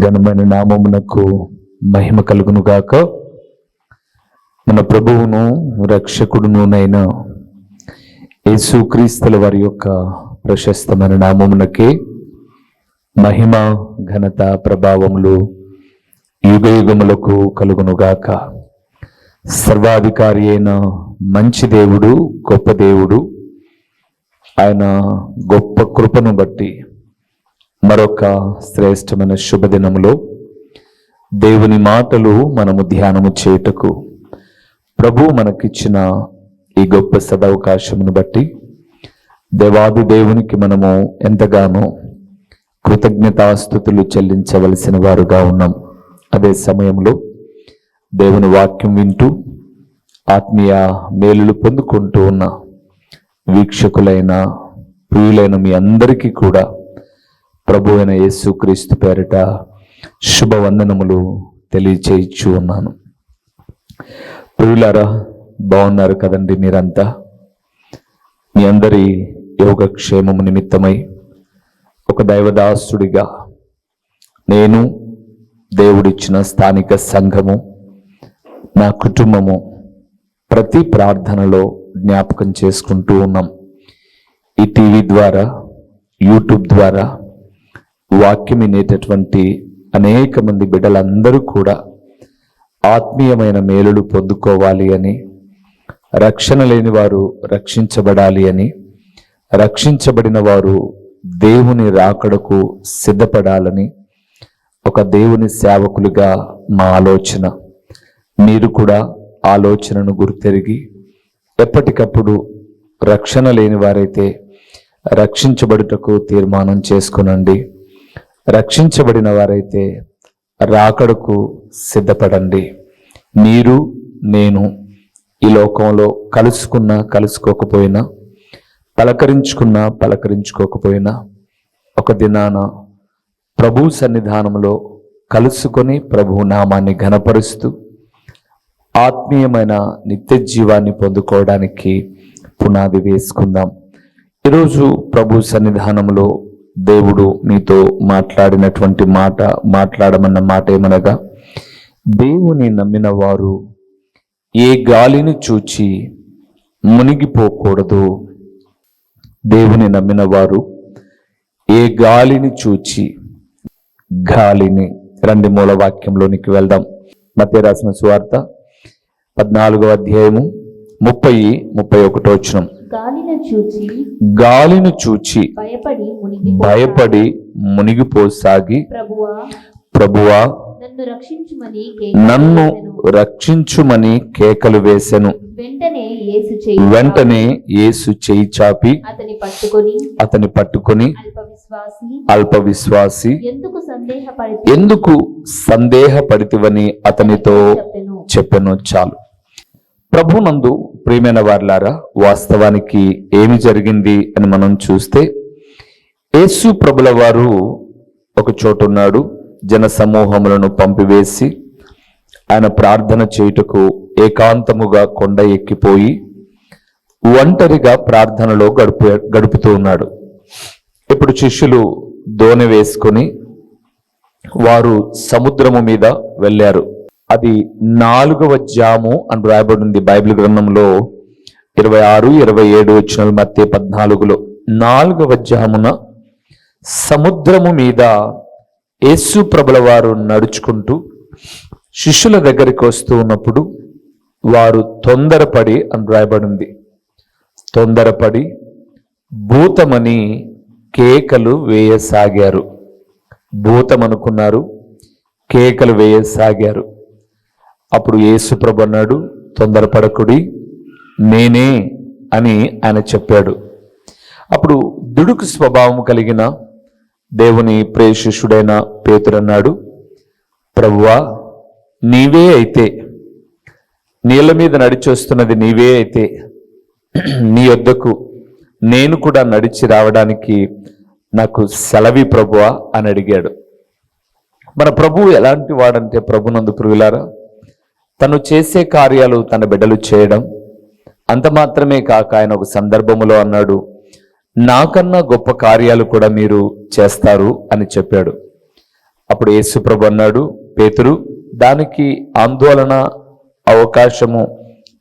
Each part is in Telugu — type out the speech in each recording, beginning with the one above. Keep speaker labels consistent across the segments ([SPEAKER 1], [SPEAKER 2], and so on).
[SPEAKER 1] ఘనమైన నామమునకు మహిమ కలుగును గాక మన ప్రభువును రక్షకుడునునైన యేసుక్రీస్తుల వారి యొక్క ప్రశస్తమైన నామమునకే మహిమ ఘనత ప్రభావములు యుగయుగములకు కలుగునుగాక. సర్వాధికారి అయిన మంచి దేవుడు గొప్ప దేవుడు ఆయన గొప్ప కృపను బట్టి మరొక శ్రేష్టమైన శుభదినములో దేవుని మాటలు మనము ధ్యానము చేయుటకు ప్రభు మనకిచ్చిన ఈ గొప్ప సదవకాశమును బట్టి దేవాది దేవునికి మనము ఎంతగానో కృతజ్ఞతాస్థుతులు చెల్లించవలసిన వారుగా ఉన్నాం. అదే సమయంలో దేవుని వాక్యం వింటూ ఆత్మీయ మేలులు పొందుకుంటూ ఉన్న వీక్షకులైన ప్రియులైన మీ అందరికీ కూడా ప్రభు అయిన యేసుక్రీస్తు పేరిట శుభవందనములు తెలియచేయిచ్చు ఉన్నాను. ప్రియులారా బాగున్నారు కదండి మీరంతా? మీ అందరి యోగక్షేమము నిమిత్తమై ఒక దైవదాసుడిగా నేను దేవుడిచ్చిన స్థానిక సంఘము నా కుటుంబము ప్రతి ప్రార్థనలో జ్ఞాపకం చేసుకుంటూ ఉన్నాం. ఈ టీవీ ద్వారా యూట్యూబ్ ద్వారా వాక్యం వినేటటువంటి అనేక మంది బిడ్డలందరూ కూడా ఆత్మీయమైన మేలులు పొందుకోవాలి అని రక్షణ లేని వారు రక్షించబడాలి అని రక్షించబడిన వారు దేవుని రాకడకు సిద్ధపడాలని ఒక దేవుని సేవకులుగా మా ఆలోచన. మీరు కూడా ఆలోచనను గుర్తెరిగి ఎప్పటికప్పుడు రక్షణ లేని వారైతే రక్షించబడుటకు తీర్మానం చేసుకునండి. రక్షించబడిన వారైతే రాకడకు సిద్ధపడండి. మీరు నేను ఈ లోకంలో కలుసుకున్నా కలుసుకోకపోయినా పలకరించుకున్నా పలకరించుకోకపోయినా ఒక దినాన ప్రభు సన్నిధానంలో కలుసుకొని ప్రభు నామాన్ని ఘనపరుస్తూ ఆత్మీయమైన నిత్య జీవాన్ని పొందుకోవడానికి పునాది వేసుకుందాం. ఈరోజు ప్రభు సన్నిధానంలో దేవుడు మీతో మాట్లాడినటువంటి మాట మాట్లాడమన్న మాట ఏమనగా దేవుని నమ్మిన వారు ఏ గాలిని చూచి మునిగిపోకూడదు. దేవుని నమ్మిన వారు ఏ గాలిని చూచి గాలిని రండి మూల వాక్యంలోనికి వెళ్దాం. మధ్య రాసిన సువార్త పద్నాలుగో అధ్యాయము ముప్పై ముప్పై ఒకటో వచ్చినాం
[SPEAKER 2] గాలిని చూచి
[SPEAKER 1] గాలిని చూచి
[SPEAKER 2] భయపడి మునిగి
[SPEAKER 1] భయపడి మునిగిపోసాగి
[SPEAKER 2] ప్రభువా
[SPEAKER 1] ప్రభువా
[SPEAKER 2] నన్ను రక్షించుమని కేకలు
[SPEAKER 1] వేసెను.
[SPEAKER 2] వెంటనే యేసు చేయి
[SPEAKER 1] చాపి.
[SPEAKER 2] అతని పట్టుకొని అల్ప విశ్వాసి ఎందుకు సందేహపడి?
[SPEAKER 1] ఎందుకు సందేహపడితివని అతనితో
[SPEAKER 2] చెప్పెను
[SPEAKER 1] చాలు. ప్రభునందు ప్రియమైన వారిలారా వాస్తవానికి ఏమి జరిగింది అని మనం చూస్తే యేసు ప్రభుల వారు ఒక చోటున్నాడు జన సమూహములను పంపివేసి ఆయన ప్రార్థన చేయుటకు ఏకాంతముగా కొండ ఎక్కిపోయి ఒంటరిగా ప్రార్థనలో గడుపు గడుపుతూ ఉన్నాడు. ఇప్పుడు శిష్యులు దోణి వేసుకొని వారు సముద్రము మీద వెళ్ళారు. అది నాలుగవ జాము అని రాయబడింది బైబిల్ గ్రంథంలో. ఇరవై ఆరు ఇరవై ఏడు వచ్చిన మధ్య పద్నాలుగులో. నాలుగవ జామున సముద్రము మీద యేసు ప్రభుల వారు నడుచుకుంటూ శిష్యుల దగ్గరికి వస్తూ ఉన్నప్పుడు వారు తొందరపడి అని రాయబడింది. తొందరపడి భూతమని కేకలు వేయసాగారు. భూతం అనుకున్నారు కేకలు వేయసాగారు. అప్పుడు యేసుప్రభు అన్నాడు తొందరపడకుడి నేనే అని ఆయన చెప్పాడు. అప్పుడు దుడుకు స్వభావం కలిగిన దేవుని ప్రేషిష్యుడైన పేతురన్నాడు ప్రభువా నీవే అయితే నీళ్ళ మీద నడిచొస్తున్నది నీవే అయితే నీ యొద్దకు నేను కూడా నడిచి రావడానికి నాకు సెలవి ప్రభువా అని అడిగాడు. మన ప్రభువు ఎలాంటి వాడంటే ప్రభునందు ప్రియులారా తను చేసే కార్యాలు తన బిడ్డలు చేయడం అంత మాత్రమే కాక ఆయన ఒక సందర్భములో అన్నాడు నాకన్నా గొప్ప కార్యాలు కూడా మీరు చేస్తారు అని చెప్పాడు. అప్పుడు యేసుప్రభు అన్నాడు పేతురు దానికి ఆందోళన అవకాశము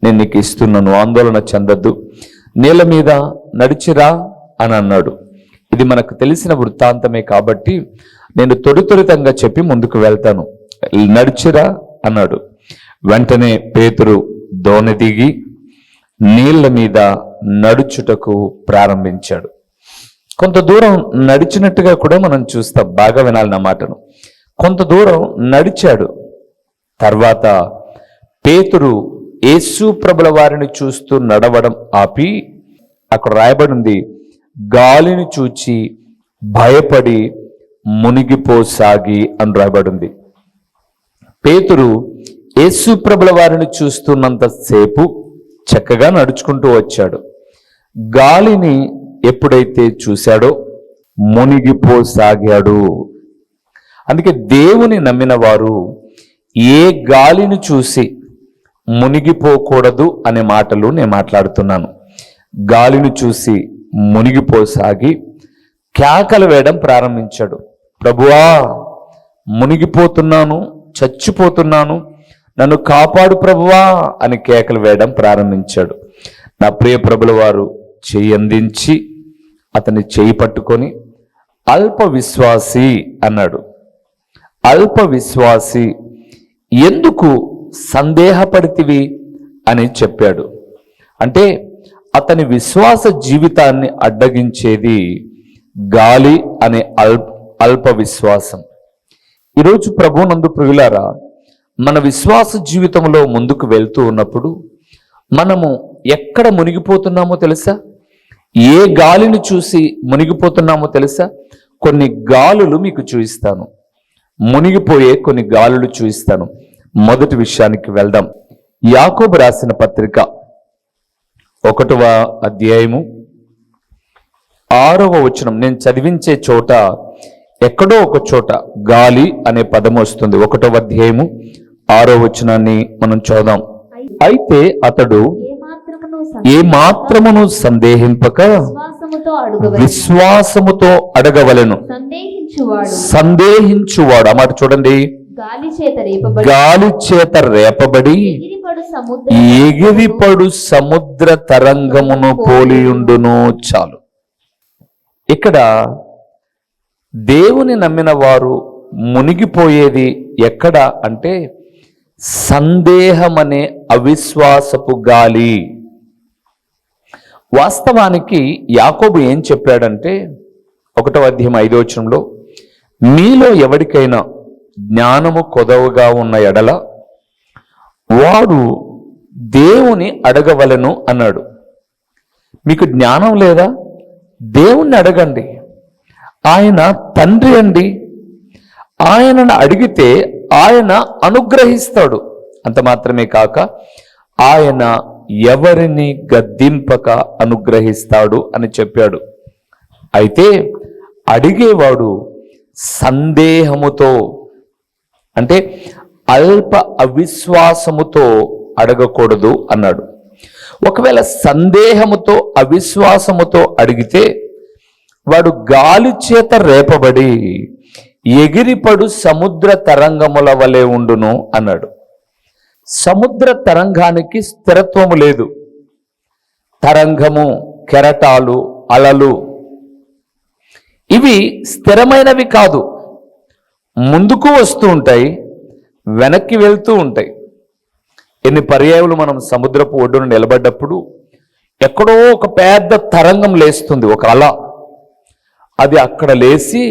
[SPEAKER 1] నేను నీకు ఇస్తున్నాను ఆందోళన చెందద్దు. నీళ్ళ మీద నడిచిరా అని అన్నాడు. ఇది మనకు తెలిసిన వృత్తాంతమే కాబట్టి నేను తొడితొరితంగా చెప్పి ముందుకు వెళ్తాను. నడిచిరా అన్నాడు. వెంటనే పేతురు దోణి దిగి నీళ్ళ మీద నడుచుటకు ప్రారంభించాడు. కొంత దూరం నడిచినట్టుగా కూడా మనం చూస్తాం బాగా వినాలి నా మాటను. కొంత దూరం నడిచాడు. తర్వాత పేతురు యేసు ప్రభుల వారిని చూస్తూ నడవడం ఆపి అక్కడ రాయబడింది గాలిని చూచి భయపడి మునిగిపోసాగి అని రాయబడింది. పేతురు యేసు ప్రభుల వారిని చూస్తున్నంతసేపు చక్కగా నడుచుకుంటూ వచ్చాడు. గాలిని ఎప్పుడైతే చూశాడో మునిగిపోసాగాడు. అందుకే దేవుని నమ్మిన వారు ఏ గాలిని చూసి మునిగిపోకూడదు అనే మాటలు నేను మాట్లాడుతున్నాను. గాలిని చూసి మునిగిపోసాగి కేకలు వేయడం ప్రారంభించాడు. ప్రభువా మునిగిపోతున్నాను చచ్చిపోతున్నాను నన్ను కాపాడు ప్రభువా అని కేకలు వేయడం ప్రారంభించాడు. నా ప్రియ ప్రభుల వారు చెయ్యి అందించి అతని చేయి పట్టుకొని అల్ప విశ్వాసి అన్నాడు. అల్ప విశ్వాసి ఎందుకు సందేహపడితివి? అని చెప్పాడు. అంటే అతని విశ్వాస జీవితాన్ని అడ్డగించేది గాలి అనే అల్ప అల్ప విశ్వాసం. ఈరోజు ప్రభునందు ప్రియులారా మన విశ్వాస జీవితంలో ముందుకు వెళ్తూ ఉన్నప్పుడు మనము ఎక్కడ మునిగిపోతున్నామో తెలుసా? ఏ గాలిని చూసి మునిగిపోతున్నామో తెలుసా? కొన్ని గాలులు మీకు చూపిస్తాను. మునిగిపోయే కొన్ని గాలులు చూపిస్తాను. మొదటి విషయానికి వెళ్దాం. యాకోబు రాసిన పత్రిక ఒకటవ అధ్యాయము ఆరవ వచనం. నేను చదివించే చోట ఎక్కడో ఒక చోట గాలి అనే పదం వస్తుంది. ఒకటవ అధ్యాయము ఆరో వచనాన్ని మనం చూద్దాం. అయితే అతడు
[SPEAKER 2] ఏ మాత్రమును
[SPEAKER 1] సందేహింపక
[SPEAKER 2] విశ్వాసముతో అడగవలను.
[SPEAKER 1] అడగవలెను
[SPEAKER 2] సందేహించువాడు.
[SPEAKER 1] అన్నమాట ఆ మాట చూడండి.
[SPEAKER 2] గాలి చేత రేపబడి సముద్ర
[SPEAKER 1] ఎగిరిపడు సముద్ర తరంగమును పోలియుండును చాలు. ఇక్కడ దేవుని నమ్మిన వారు మునిగిపోయేది ఎక్కడ అంటే సందేహమనే అవిశ్వాసపు గాలి. వాస్తవానికి యాకోబు ఏం చెప్పాడంటే ఒకటో అధ్యాయం ఐదో వచనంలో మీలో ఎవరికైనా జ్ఞానము కొదవగా ఉన్న ఎడల వాడు దేవుని అడగవలెను అన్నాడు. మీకు జ్ఞానం లేదా? దేవుణ్ణి అడగండి. ఆయన తండ్రి అండి. ఆయనను అడిగితే ఆయన అనుగ్రహిస్తాడు. అంత మాత్రమే కాక ఆయన ఎవరిని గద్దింపక అనుగ్రహిస్తాడు అని చెప్పాడు. అయితే అడిగేవాడు సందేహముతో అంటే అల్ప అవిశ్వాసముతో అడగకూడదు అన్నాడు. ఒకవేళ సందేహముతో అవిశ్వాసముతో అడిగితే వాడు గాలి చేత రేపబడి ఎగిరిపడు సముద్ర తరంగముల వలె ఉండును అన్నాడు. సముద్ర తరంగానికి స్థిరత్వము లేదు. తరంగము కెరటాలు అలలు ఇవి స్థిరమైనవి కాదు. ముందుకు వస్తూ ఉంటాయి వెనక్కి వెళ్తూ ఉంటాయి. ఎన్ని పర్యాయాలు మనం సముద్రపు ఒడ్డున నిలబడ్డప్పుడు ఎక్కడో ఒక పెద్ద తరంగం లేస్తుంది ఒక అల. అది అక్కడ లేచి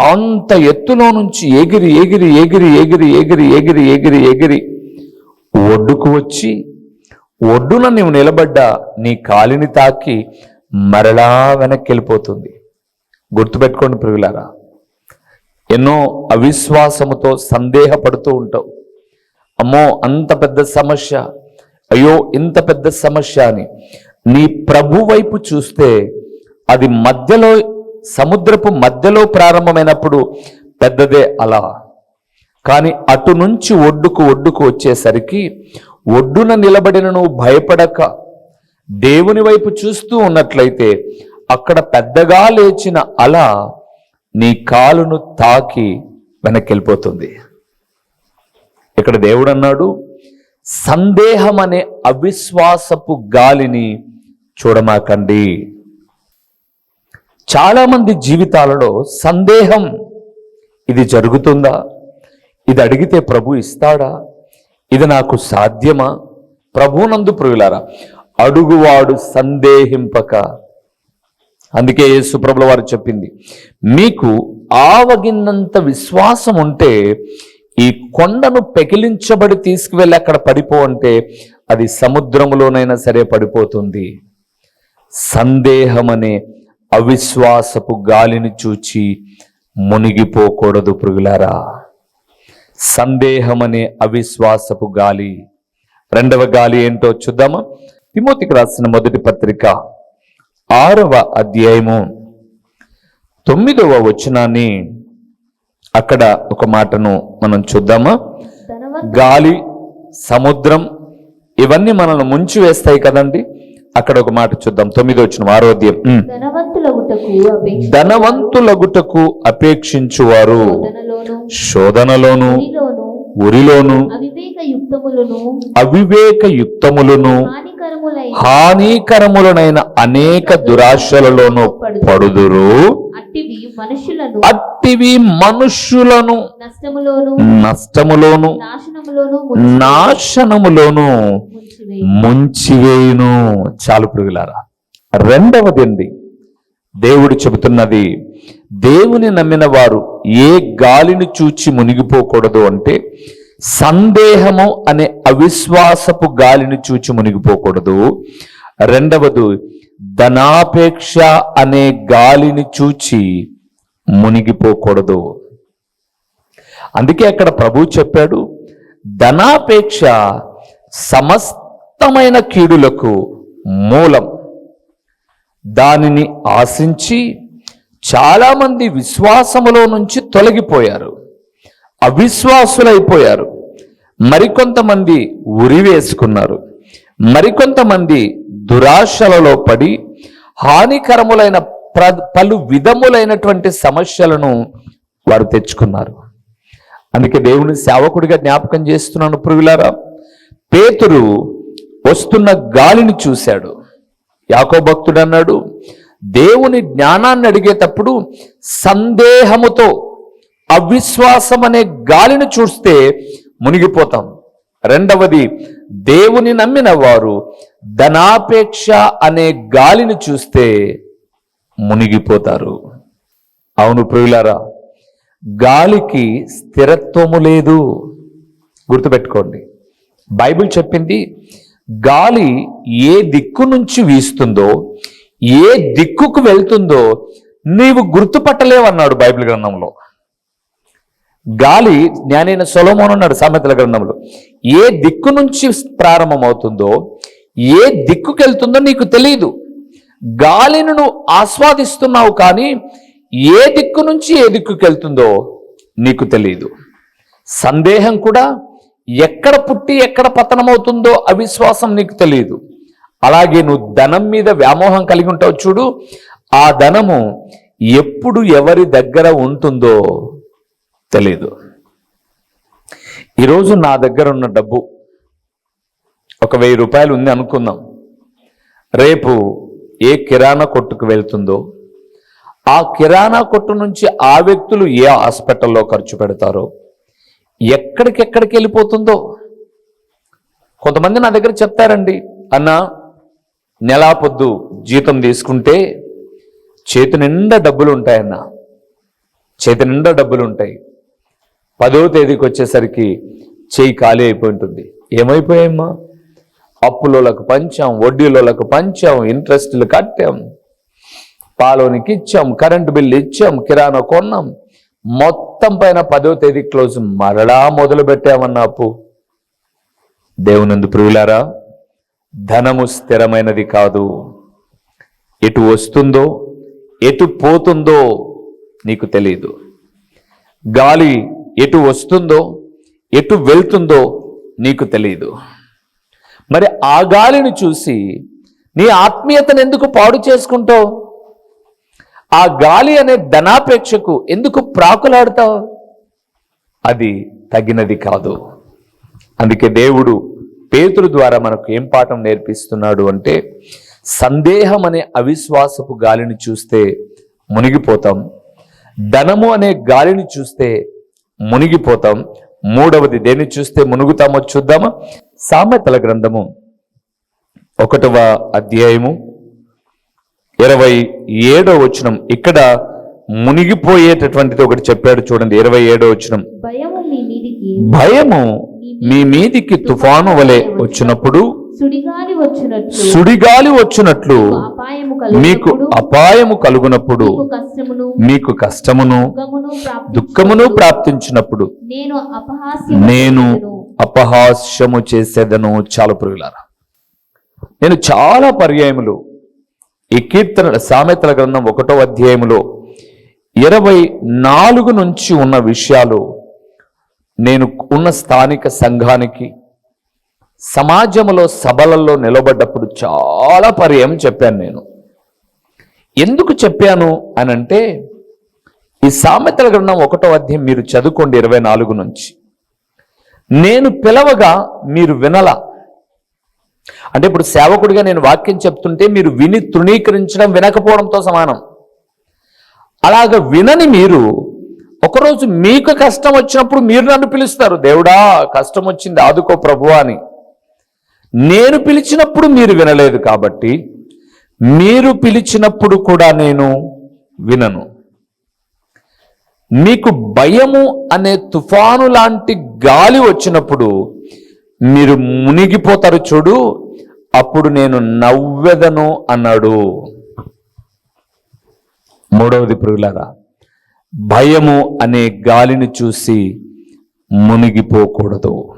[SPEAKER 1] అంత ఎత్తులో నుంచి ఎగిరి ఎగిరి ఎగిరి ఎగిరి ఎగిరి ఎగిరి ఎగిరి ఎగిరి ఒడ్డుకు వచ్చి ఒడ్డున నువ్వు నిలబడ్డా నీ కాలిని తాకి మరలా వెనక్కి వెళ్ళిపోతుంది గుర్తుపెట్టుకోండి ప్రియులారా ఎన్నో అవిశ్వాసముతో సందేహపడుతూ ఉంటావు. అమ్మో అంత పెద్ద సమస్య. అయ్యో ఇంత పెద్ద సమస్య అని నీ ప్రభు వైపు చూస్తే అది మధ్యలో సముద్రపు మధ్యలో ప్రారంభమైనప్పుడు పెద్దదే అలా. కానీ అటు నుంచి ఒడ్డుకు ఒడ్డుకు వచ్చేసరికి ఒడ్డున నిలబడిన నువ్వు భయపడక దేవుని వైపు చూస్తూ ఉన్నట్లయితే అక్కడ పెద్దగా లేచిన అల నీ కాలును తాకి వెనక్కి వెళ్ళిపోతుంది ఇక్కడ దేవుడు అన్నాడు సందేహం అనే అవిశ్వాసపు గాలిని చూడమాకండి. చాలామంది జీవితాలలో సందేహం ఇది జరుగుతుందా? ఇది అడిగితే ప్రభు ఇస్తాడా? ఇది నాకు సాధ్యమా? ప్రభునందు ప్రియులారా అడుగువాడు సందేహింపక. అందుకే యేసుప్రభుల వారు చెప్పింది మీకు ఆవగిన్నంత విశ్వాసం ఉంటే ఈ కొండను పెకిలించబడి తీసుకువెళ్ళి అక్కడ పడిపో అంటే అది సముద్రములోనైనా సరే పడిపోతుంది. సందేహం అనే అవిశ్వాసపు గాలిని చూచి మునిగిపోకూడదు పురుగులారా సందేహం అనే అవిశ్వాసపు గాలి. రెండవ గాలి ఏంటో చూద్దామా? తిమోతికి రాసిన మొదటి పత్రిక ఆరవ అధ్యాయము తొమ్మిదవ వచనాన్ని అక్కడ ఒక మాటను మనం చూద్దామా? గాలి సముద్రం ఇవన్నీ మనల్ని ముంచి వేస్తాయి కదండి. అక్కడ ఒక మాట చూద్దాం. తొమ్మిదో వచ్చిన ఆరోగ్యం
[SPEAKER 2] ధనవంతులగుటకు అపేక్ష
[SPEAKER 1] ధనవంతులగుటకు అపేక్షించువారు.
[SPEAKER 2] శోధనలోను
[SPEAKER 1] ఉరిలోను
[SPEAKER 2] అవివేక యుక్తములను
[SPEAKER 1] అవివేక యుక్తములను
[SPEAKER 2] హానికరములైన
[SPEAKER 1] హానికరములనైన అనేక దురాశలలోను పడుదురు.
[SPEAKER 2] అట్టివి మనుషులను
[SPEAKER 1] అట్టివి మనుష్యులను
[SPEAKER 2] నష్టములోను
[SPEAKER 1] నష్టములోను
[SPEAKER 2] నాశనములోను
[SPEAKER 1] ముంచివేయును. చాలు పురుగులారా రెండవది అండి దేవుడు చెబుతున్నది దేవుని నమ్మిన వారు ఏ గాలిని చూచి మునిగిపోకూడదు అంటే సందేహము అనే అవిశ్వాసపు గాలిని చూచి మునిగిపోకూడదు. రెండవది ధనాపేక్ష అనే గాలిని చూచి మునిగిపోకూడదు. అందుకే అక్కడ ప్రభు చెప్పాడు ధనాపేక్ష సమస్తమైన కీడులకు మూలం. దానిని ఆశించి చాలామంది విశ్వాసములో నుంచి తొలగిపోయారు. అవిశ్వాసులైపోయారు. మరికొంతమంది ఉరి వేసుకున్నారు. మరికొంతమంది దురాశలలో పడి హానికరములైన ప్ర పలు విధములైనటువంటి సమస్యలను వారు తెచ్చుకున్నారు. అందుకే దేవుని సేవకుడిగా జ్ఞాపకం చేస్తున్నాను పురుగులారా పేతురు వస్తున్న గాలిని చూశాడు. యాకో భక్తుడు అన్నాడు దేవుని జ్ఞానాన్ని అడిగేటప్పుడు సందేహముతో అవిశ్వాసం అనే గాలిని చూస్తే మునిగిపోతాం. రెండవది దేవుని నమ్మిన వారు ధనాపేక్ష అనే గాలిని చూస్తే మునిగిపోతారు. అవును ప్రియులారా గాలికి స్థిరత్వము లేదు. గుర్తుపెట్టుకోండి. బైబిల్ చెప్పింది గాలి ఏ దిక్కు నుంచి వీస్తుందో ఏ దిక్కుకు వెళ్తుందో నీవు గుర్తుపట్టలేవన్నాడు బైబిల్ గ్రంథంలో. గాలి జ్ఞానైన సొలమోన్ అన్నాడు సామెతల గ్రంథంలో. ఏ దిక్కు నుంచి ప్రారంభమవుతుందో ఏ దిక్కుకు వెళ్తుందో నీకు తెలియదు గాలిని నువ్వు ఆస్వాదిస్తున్నావు కానీ ఏ దిక్కు నుంచి ఏ దిక్కుకు వెళ్తుందో నీకు తెలియదు సందేహం కూడా ఎక్కడ పుట్టి ఎక్కడ పతనమవుతుందో అవిశ్వాసం నీకు తెలియదు అలాగే నువ్వు ధనం మీద వ్యామోహం కలిగి ఉంటావు చూడు. ఆ ధనము ఎప్పుడు ఎవరి దగ్గర ఉంటుందో తెలియదు ఈరోజు నా దగ్గర ఉన్న డబ్బు ఒక వెయ్యి రూపాయలు ఉంది అనుకుందాం. రేపు ఏ కిరాణా కొట్టుకు వెళ్తుందో ఆ కిరాణా కొట్టు నుంచి ఆ వ్యక్తులు ఏ హాస్పిటల్లో ఖర్చు పెడతారో ఎక్కడికెక్కడికి వెళ్ళిపోతుందో కొంతమంది నా దగ్గర చెప్తారండి అన్న నెలా పొద్దు జీతం తీసుకుంటే చేతి నిండా డబ్బులు ఉంటాయన్న చేతి నిండా డబ్బులు ఉంటాయి. పదో తేదీకి వచ్చేసరికి చేయి ఖాళీ అయిపోయి ఉంటుంది ఏమైపోయామ్మా అప్పులోలకు పంచాం వడ్డీలోలకు పంచాం ఇంట్రెస్ట్లు కట్టాం. పాలోనికి ఇచ్చాం కరెంటు బిల్లు ఇచ్చాం కిరాణా కొన్నాం. మొత్తం పైన పదో తేదీ క్లోజ్ మరలా మొదలు పెట్టామన్న అప్పు. దేవునందు ప్రియులారా ధనము స్థిరమైనది కాదు. ఎటు వస్తుందో ఎటు పోతుందో నీకు తెలియదు గాలి ఎటు వస్తుందో ఎటు వెళ్తుందో నీకు తెలియదు మరి ఆ గాలిని చూసి నీ ఆత్మీయతను ఎందుకు పాడు చేసుకుంటావు? ఆ గాలి అనే ధనాపేక్షకు ఎందుకు ప్రాకులాడతావు? అది తగినది కాదు. అందుకే దేవుడు పేతురు ద్వారా మనకు ఏం పాఠం నేర్పిస్తున్నాడు అంటే సందేహం అనే అవిశ్వాసపు గాలిని చూస్తే మునిగిపోతాం. ధనము అనే గాలిని చూస్తే మునిగిపోతాం. మూడవది దేన్ని చూస్తే మునుగుతామో చూద్దామా? సామెతల గ్రంథము ఒకటవ అధ్యాయము ఇరవై ఏడో వచనం. ఇక్కడ మునిగిపోయేటటువంటిది ఒకటి చెప్పాడు చూడండి ఇరవై ఏడో వచనం.
[SPEAKER 2] భయము మీ మీదికి
[SPEAKER 1] తుఫాను వలె వచ్చినప్పుడు
[SPEAKER 2] సుడిగాలి వచ్చినట్లు
[SPEAKER 1] మీకు అపాయము కలుగునప్పుడు
[SPEAKER 2] మీకు కష్టమును దుఃఖమును ప్రాప్తి
[SPEAKER 1] దుఃఖమును ప్రాప్తించినప్పుడు
[SPEAKER 2] నేను. అపహాస్యము
[SPEAKER 1] చేసేదను. చాలా పురుగులారా నేను చాలా పర్యాయములు ఈ కీర్తన సామెతల గ్రంథం ఒకటో అధ్యాయంలో ఇరవై నాలుగు నుంచి ఉన్న విషయాలు నేను ఉన్న స్థానిక సంఘానికి సమాజంలో సభలలో నిలబడ్డప్పుడు చాలా పర్యాయం చెప్పాను నేను. ఎందుకు చెప్పాను అని అంటే ఈ సామెతల గ్రంథం ఒకటో అధ్యాయం మీరు చదువుకోండి ఇరవై నాలుగు నుంచి. నేను పిలవగా మీరు వినలా. అంటే ఇప్పుడు సేవకుడిగా నేను వాక్యం చెప్తుంటే మీరు విని తృణీకరించడం వినకపోవడంతో సమానం. అలాగ వినని మీరు ఒకరోజు మీకు కష్టం వచ్చినప్పుడు మీరు నన్ను పిలుస్తారు. దేవుడా కష్టం వచ్చింది ఆదుకో ప్రభువా అని. నేను పిలిచినప్పుడు మీరు వినలేదు కాబట్టి మీరు పిలిచినప్పుడు కూడా నేను వినను. మీకు భయము అనే తుఫాను లాంటి గాలి వచ్చినప్పుడు మీరు మునిగిపోతారు చూడు అప్పుడు నేను నవ్వెదను అన్నాడు. మూడవది ప్రియులారా భయము అనే గాలిని చూసి మునిగిపోకూడదు.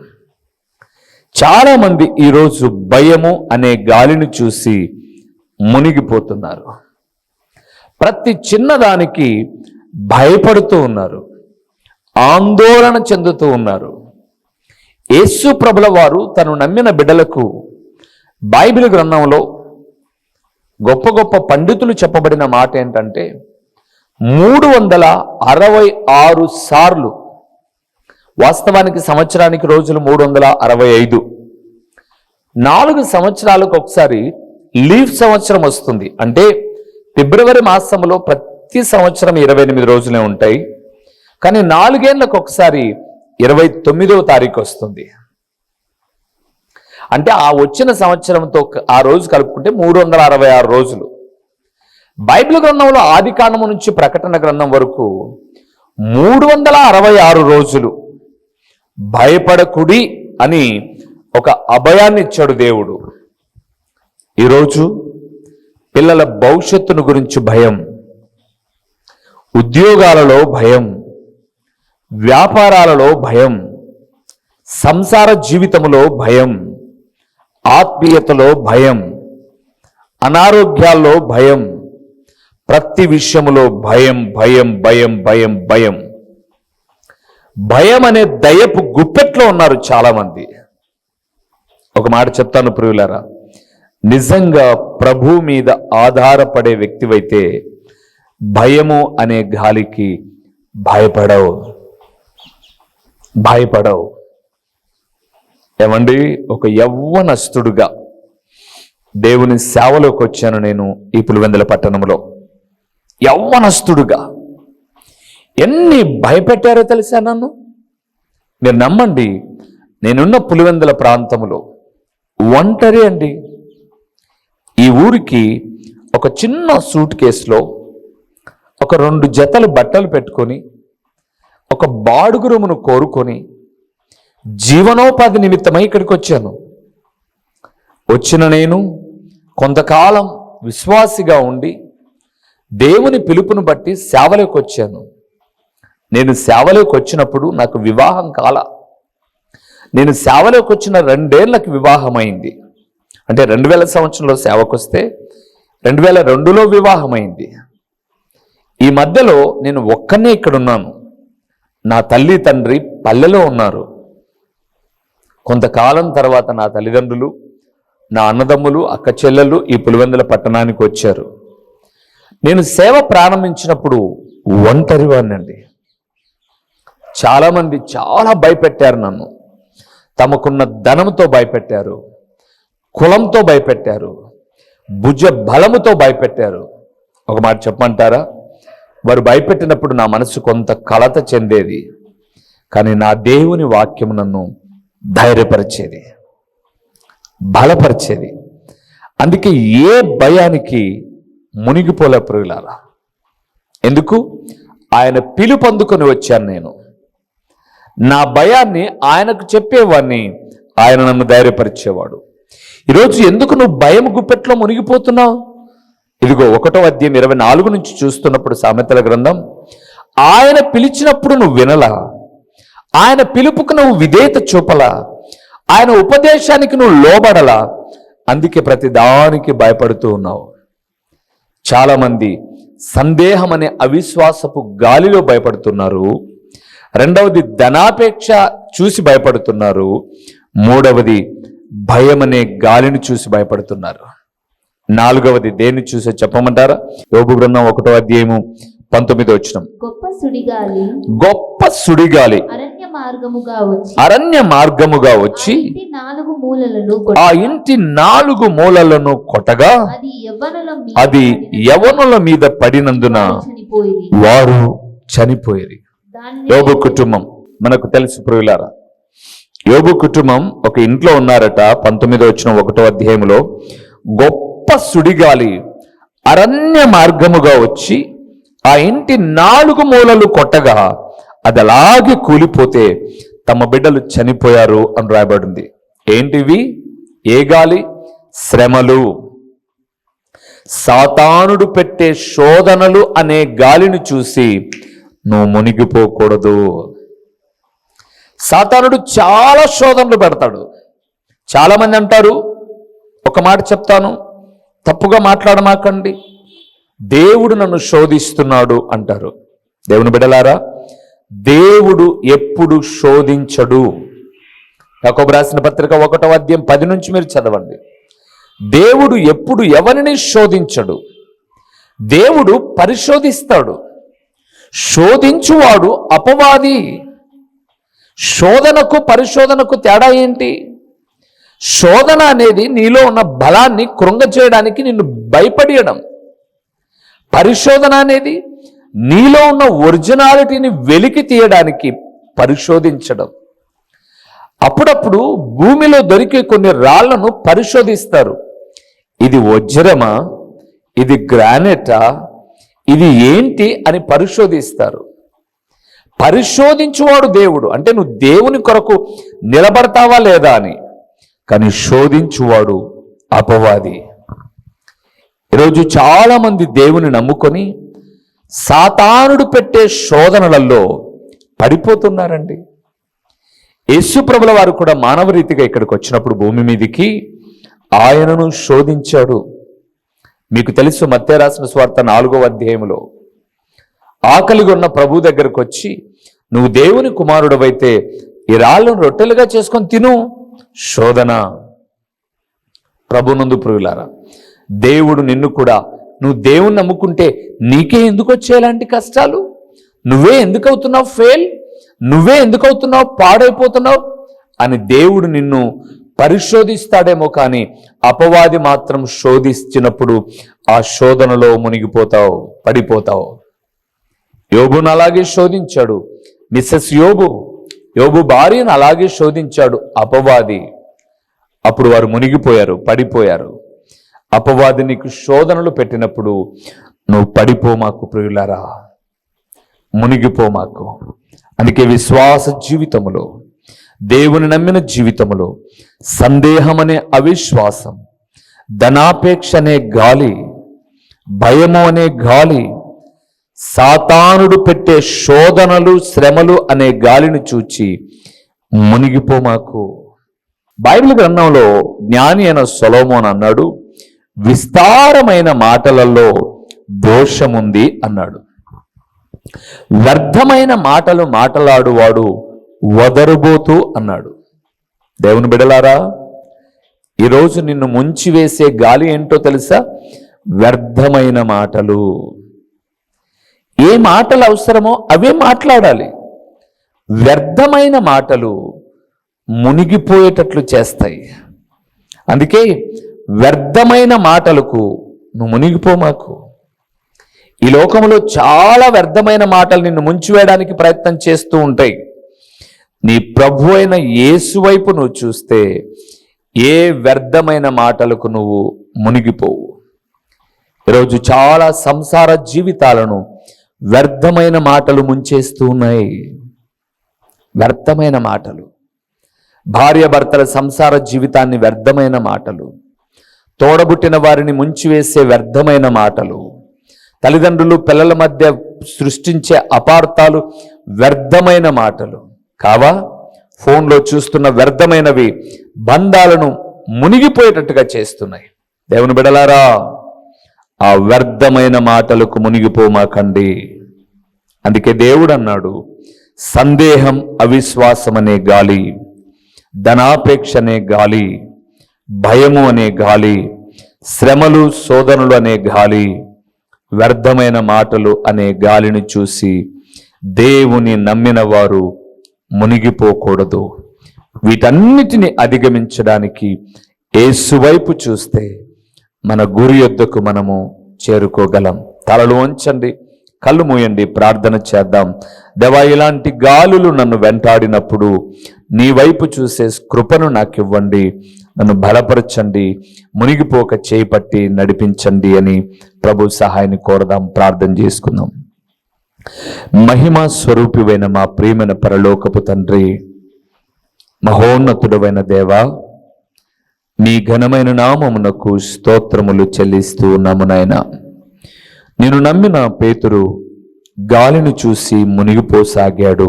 [SPEAKER 1] చాలామంది ఈరోజు భయము అనే గాలిని చూసి మునిగిపోతున్నారు. ప్రతి చిన్నదానికి భయపడుతూ ఉన్నారు. ఆందోళన చెందుతూ ఉన్నారు. యేసు ప్రభుల వారు తను నమ్మిన బిడ్డలకు బైబిల్ గ్రంథంలో గొప్ప గొప్ప పండితులు చెప్పబడిన మాట ఏంటంటే మూడు వందల అరవై ఆరు సార్లు వాస్తవానికి సంవత్సరానికి రోజులు మూడు వందల అరవై ఐదు. నాలుగు సంవత్సరాలకు ఒకసారి లీవ్ సంవత్సరం వస్తుంది. అంటే ఫిబ్రవరి మాసంలో ప్రతి సంవత్సరం ఇరవై ఎనిమిది రోజులే ఉంటాయి. కానీ నాలుగేళ్ళకు ఒకసారి ఇరవై తొమ్మిదవ తారీఖు వస్తుంది. అంటే ఆ వచ్చిన సంవత్సరంతో ఆ రోజు కలుపుకుంటే మూడు వందల అరవై ఆరు రోజులు. బైబిల్ గ్రంథంలో ఆది కాండము నుంచి ప్రకటన గ్రంథం వరకు మూడు వందల అరవై ఆరు రోజులు భయపడకుడి అని ఒక అభయాన్ని ఇచ్చాడు దేవుడు. ఈరోజు పిల్లల భవిష్యత్తును గురించి భయం ఉద్యోగాలలో భయం వ్యాపారాలలో భయం సంసార జీవితములో భయం ఆత్మీయతలో భయం అనారోగ్యాల్లో భయం ప్రతి విషయములో భయం భయం భయం భయం భయం. భయం అనే దయపు గుప్పెట్లో ఉన్నారు చాలామంది. ఒక మాట చెప్తాను ప్రియులారా. నిజంగా ప్రభు మీద ఆధారపడే వ్యక్తివైతే భయము అనే గాలికి భయపడవు. భయపడవు. ఏమండి? ఒక యవ్వనస్తుడుగా దేవుని సేవలోకి వచ్చాను నేను ఈ పులివెందుల పట్టణంలో. యవ్వనస్తుడుగా. ఎన్ని భయపెట్టారో తెలిసా నన్ను? మీరు నమ్మండి నేనున్న పులివెందుల ప్రాంతంలో ఒంటరి అండి. ఈ ఊరికి ఒక చిన్న సూట్ కేసులో ఒక రెండు జతలు బట్టలు పెట్టుకొని ఒక బాడుగు రూమును కోరుకొని జీవనోపాధి నిమిత్తమై ఇక్కడికి వచ్చాను వచ్చిన నేను కొంతకాలం విశ్వాసిగా ఉండి దేవుని పిలుపును బట్టి సేవలోకి వచ్చాను నేను సేవలోకి వచ్చినప్పుడు నాకు వివాహం కాల. నేను సేవలోకి వచ్చిన రెండేళ్ళకు వివాహం అయింది అంటే రెండు వేల సంవత్సరంలో సేవకు వస్తే రెండు వేల రెండులో వివాహం అయింది ఈ మధ్యలో నేను ఒక్కనే ఇక్కడ ఉన్నాను నా తల్లి తండ్రి పల్లెలో ఉన్నారు. కొంతకాలం తర్వాత నా తల్లిదండ్రులు నా అన్నదమ్ములు అక్క చెల్లెలు ఈ పులివెందుల పట్టణానికి వచ్చారు. నేను సేవ ప్రారంభించినప్పుడు ఒంటరివాడినండి చాలామంది చాలా భయపెట్టారు నన్ను. తమకున్న ధనంతో భయపెట్టారు కులంతో భయపెట్టారు భుజ బలముతో భయపెట్టారు. ఒక మాట చెప్పమంటారా? వారు భయపెట్టినప్పుడు నా మనసు కొంత కలత చెందేది. కానీ నా దేవుని వాక్యం నన్ను ధైర్యపరిచేది బలపరిచేది. అందుకే ఏ భయానికి మునిగిపోలే ప్రియులారా. ఎందుకు? ఆయన పిలుపు అందుకొని వచ్చాను నేను. నా భయాన్ని ఆయనకు చెప్పేవాడిని ఆయన నన్ను ధైర్యపరిచేవాడు. ఈరోజు ఎందుకు నువ్వు భయం గుప్పెట్లో మునిగిపోతున్నావు? ఇదిగో ఒకటో అధ్యాయం ఇరవై నాలుగు నుంచి చూస్తున్నప్పుడు సామెతల గ్రంథం ఆయన పిలిచినప్పుడు నువ్వు వినలా. ఆయన పిలుపుకు నువ్వు విధేయత చూపలా. ఆయన ఉపదేశానికి నువ్వు లోబడలా. అందుకే ప్రతి దానికి భయపడుతూ ఉన్నావు. చాలామంది సందేహం అనే అవిశ్వాసపు గాలిలో భయపడుతున్నారు. రెండవది ధనాపేక్ష చూసి భయపడుతున్నారు. మూడవది భయం అనే గాలిని చూసి భయపడుతున్నారు. నాలుగవది దేన్ని చూసే చెప్పమంటారా? యోగు గ్రంథం ఒకటో అధ్యాయము పంతొమ్మిది వచ్చినం
[SPEAKER 2] గొప్ప సుడిగాలి
[SPEAKER 1] గొప్ప సుడిగాలి
[SPEAKER 2] అరణ్య మార్గముగా వచ్చి
[SPEAKER 1] అరణ్య మార్గముగా
[SPEAKER 2] ఆ
[SPEAKER 1] వచ్చి
[SPEAKER 2] ఇంటి నాలుగు మూలలను
[SPEAKER 1] ఆ ఇంటి నాలుగు మూలలను కొట్టగా
[SPEAKER 2] అది
[SPEAKER 1] యవనుల మీద పడినందున
[SPEAKER 2] వారు
[SPEAKER 1] చనిపోయేది యోబు కుటుంబం. మనకు తెలుసు ప్రియులారా. యోబు కుటుంబం ఒక ఇంట్లో ఉన్నారట పంతొమ్మిదో వచ్చిన ఒకటో అధ్యాయంలో గొప్ప సుడిగాలి అరణ్య మార్గముగా వచ్చి ఆ ఇంటి నాలుగు మూలలు కొట్టగా అది అలాగే కూలిపోతే తమ బిడ్డలు చనిపోయారు అని రాయబడింది. ఏంటివి? ఏ గాలి? శ్రమలు. సాతానుడు పెట్టే శోధనలు అనే గాలిని చూసి నువ్వు మునిగిపోకూడదు. సాతానుడు చాలా శోధనలు పెడతాడు. చాలామంది అంటారు ఒక మాట చెప్తాను తప్పుగా మాట్లాడమాకండి. దేవుడు నన్ను శోధిస్తున్నాడు అంటారు. దేవుని బిడలారా దేవుడు ఎప్పుడు శోధించడు. యాకోబు రాసిన పత్రిక ఒకటో అధ్యాయం పది నుంచి మీరు చదవండి. దేవుడు ఎప్పుడు ఎవరిని శోధించడు? దేవుడు పరిశోధిస్తాడు. శోధించువాడు అపవాది. శోధనకు పరిశోధనకు తేడా ఏంటి? శోధన అనేది నీలో ఉన్న బలాన్ని కృంగ చేయడానికి నిన్ను భయపడియడం. పరిశోధన అనేది నీలో ఉన్న ఒరిజినాలిటీని వెలికి తీయడానికి పరిశోధించడం. అప్పుడప్పుడు భూమిలో దొరికే కొన్ని రాళ్ళను పరిశోధిస్తారు. ఇది వజ్రమా? ఇది గ్రానైటా? ఇది ఏంటి అని పరిశోధిస్తారు. పరిశోధించువాడు దేవుడు. అంటే నువ్వు దేవుని కొరకు నిలబడతావా లేదా అని. కానీ శోధించువాడు అపవాది. ఈరోజు చాలామంది దేవుని నమ్ముకొని సాతానుడు పెట్టే శోధనలలో పడిపోతున్నారండి. యేసుప్రభుల వారు కూడా మానవ రీతిగా ఇక్కడికి వచ్చినప్పుడు భూమి మీదికి ఆయనను శోధించాడు. మీకు తెలుసు మత్తే రాసిన స్వార్థ నాలుగో అధ్యాయంలో ఆకలిగా ఉన్న ప్రభు దగ్గరకు వచ్చి నువ్వు దేవుని కుమారుడవైతే ఈ రాళ్ళను రొట్టెలుగా చేసుకొని తిను శోధన. ప్రభునందు ప్రియులారా దేవుడు నిన్ను కూడా. నువ్వు దేవుని నమ్ముకుంటే నీకే ఎందుకు వచ్చేలాంటి కష్టాలు? నువ్వే ఎందుకు అవుతున్నావు ఫెయిల్ నువ్వే ఎందుకు అవుతున్నావు? పాడైపోతున్నావు? అని దేవుడు నిన్ను పరిశోధిస్తాడేమో కానీ అపవాది మాత్రం శోధించినప్పుడు ఆ శోధనలో మునిగిపోతావు పడిపోతావు. యోబును అలాగే శోధించాడు. మిస్సెస్ యోబు యోబు భార్యను అలాగే శోధించాడు అపవాది. అప్పుడు వారు మునిగిపోయారు పడిపోయారు. అపవాది నీకు శోధనలు పెట్టినప్పుడు నువ్వు పడిపో మాకు ప్రియులారా. మునిగిపో మాకు. అందుకే విశ్వాస జీవితములో దేవుని నమ్మిన జీవితములో సందేహం అనే అవిశ్వాసం ధనాపేక్ష అనే గాలి భయము అనే గాలి సాతానుడు పెట్టే శోధనలు శ్రమలు అనే గాలిని చూచి మునిగిపో మాకు. బైబిల్ గ్రంథంలో జ్ఞాని అయిన సొలోమోన్ అన్నాడు విస్తారమైన మాటలలో దోషముంది అన్నాడు. వ్యర్థమైన మాటలు మాటలాడువాడు వదరుబోతూ అన్నాడు. దేవుని బిడలారా ఈరోజు నిన్ను ముంచి వేసే గాలి ఏంటో తెలుసా? వ్యర్థమైన మాటలు. ఏ మాటలు అవసరమో అవే మాట్లాడాలి. వ్యర్థమైన మాటలు మునిగిపోయేటట్లు చేస్తాయి. అందుకే వ్యర్థమైన మాటలకు నువ్వు మునిగిపో మాకు. ఈ లోకంలో చాలా వ్యర్థమైన మాటలు నిన్ను ముంచివేయడానికి ప్రయత్నం చేస్తూ ఉంటాయి. నీ ప్రభు అయిన యేసు వైపు నువ్వు చూస్తే ఏ వ్యర్థమైన మాటలకు నువ్వు మునిగిపోవు. ఈరోజు చాలా సంసార జీవితాలను వ్యర్థమైన మాటలు ముంచేస్తూ ఉన్నాయి. వ్యర్థమైన మాటలు. భార్యాభర్తల సంసార జీవితాన్ని వ్యర్థమైన మాటలు. తోడబుట్టిన వారిని ముంచివేసే వ్యర్థమైన మాటలు. తల్లిదండ్రులు పిల్లల మధ్య సృష్టించే అపార్థాలు వ్యర్థమైన మాటలు. కావా? ఫోన్లో చూస్తున్న వ్యర్థమైనవి బంధాలను మునిగిపోయేటట్టుగా చేస్తున్నాయి. దేవుని బిడలారా ఆ వ్యర్థమైన మాటలకు మునిగిపోమాకండి. అందుకే దేవుడు అన్నాడు సందేహం అవిశ్వాసం అనే గాలి ధనాపేక్ష అనే గాలి. భయము అనే గాలి శ్రమలు శోధనలు అనే గాలి వ్యర్థమైన మాటలు అనే గాలిని చూసి దేవుని నమ్మిన వారు మునిగిపోకూడదు. వీటన్నిటిని అధిగమించడానికి ఏసువైపు చూస్తే మన గురి యొద్దకు మనము చేరుకోగలం. తలలు వంచండి కళ్ళు మూయండి ప్రార్థన చేద్దాం. దేవా ఇలాంటి గాలులు నన్ను వెంటాడినప్పుడు నీ వైపు చూసే కృపను నాకు ఇవ్వండి నన్ను బలపరచండి మునిగిపోక చేపట్టి నడిపించండి అని ప్రభు సహాయాన్ని కోరదాం ప్రార్థన చేసుకుందాం. మహిమా స్వరూపివైన మా ప్రియమైన పరలోకపు తండ్రి మహోన్నతుడవైన దేవా నీ ఘనమైన నామమునకు స్తోత్రములు చెల్లిస్తూ ఉన్నాము నేను నమ్మిన పేతురు గాలిని చూసి మునిగిపోసాగాడు.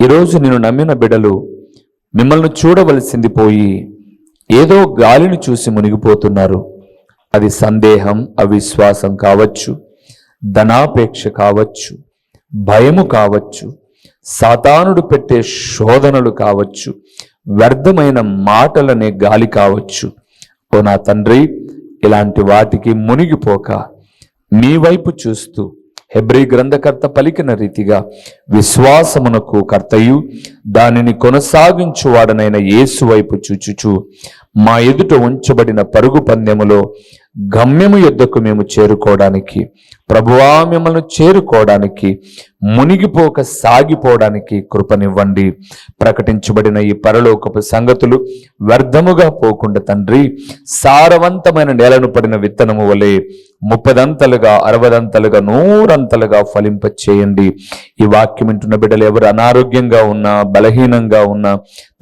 [SPEAKER 1] ఈరోజు నేను నమ్మిన బిడలు మిమ్మల్ని చూడవలసింది పోయి ఏదో గాలిని చూసి మునిగిపోతున్నారు. అది సందేహం అవిశ్వాసం కావచ్చు ధనాపేక్ష కావచ్చు భయము కావచ్చు సాతానుడు పెట్టే శోధనలు కావచ్చు వ్యర్థమైన మాటలనే గాలి కావచ్చు. ఓ నా తండ్రి ఇలాంటి వాటికి మునిగిపోక మీ వైపు చూస్తూ హెబ్రి గ్రంథకర్త పలికిన రీతిగా విశ్వాసమునకు కర్తయు దానిని కొనసాగించువాడనైన యేసు వైపు చూచుచు మా ఎదుట ఉంచబడిన పరుగు పందెములో గమ్యము యుద్ధకు మేము చేరుకోవడానికి ప్రభువా మిమ్మల్ని చేరుకోవడానికి మునిగిపోక సాగిపోవడానికి కృపనివ్వండి. ప్రకటించబడిన ఈ పరలోకపు సంగతులు వ్యర్థముగా పోకుండా తండ్రి సారవంతమైన నేలను పడిన విత్తనము వలె ముప్పదంతలుగా అరవదంతలుగా నూరంతలుగా ఫలింప చేయండి ఈ వాక్యం వింటున్న బిడ్డలు ఎవరు అనారోగ్యంగా ఉన్నా బలహీనంగా ఉన్నా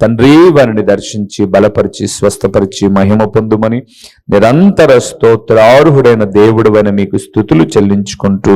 [SPEAKER 1] తండ్రి వారిని దర్శించి బలపరిచి స్వస్థపరిచి మహిమ పొందుమని నిరంతర స్తోత్రార్హుడైన దేవుడు మీకు స్థుతులు చెల్లించుకుంటూ